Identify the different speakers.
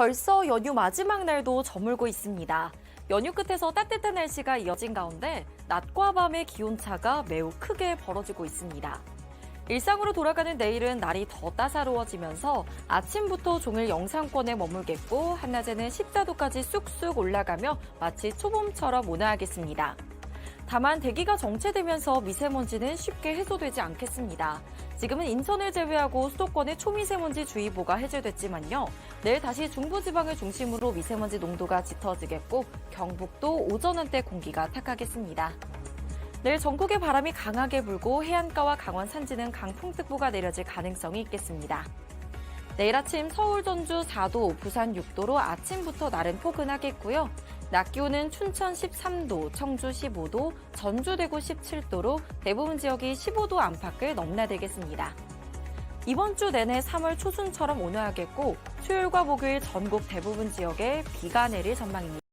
Speaker 1: 벌써 연휴 마지막 날도 저물고 있습니다. 연휴 끝에서 따뜻한 날씨가 이어진 가운데 낮과 밤의 기온차가 매우 크게 벌어지고 있습니다. 일상으로 돌아가는 내일은 날이 더 따사로워지면서 아침부터 종일 영상권에 머물겠고 한낮에는 14도까지 쑥쑥 올라가며 마치 초봄처럼 온화하겠습니다. 다만 대기가 정체되면서 미세먼지는 쉽게 해소되지 않겠습니다. 지금은 인천을 제외하고 수도권의 초미세먼지 주의보가 해제됐지만요. 내일 다시 중부지방을 중심으로 미세먼지 농도가 짙어지겠고 경북도 오전 한때 공기가 탁하겠습니다. 내일 전국에 바람이 강하게 불고 해안가와 강원 산지는 강풍특보가 내려질 가능성이 있겠습니다. 내일 아침 서울 전주 4도, 부산 6도로 아침부터 날은 포근하겠고요. 낮 기온은 춘천 13도, 청주 15도, 전주 대구 17도로 대부분 지역이 15도 안팎을 넘나들겠습니다. 이번 주 내내 3월 초순처럼 온화하겠고 수요일과 목요일 전국 대부분 지역에 비가 내릴 전망입니다.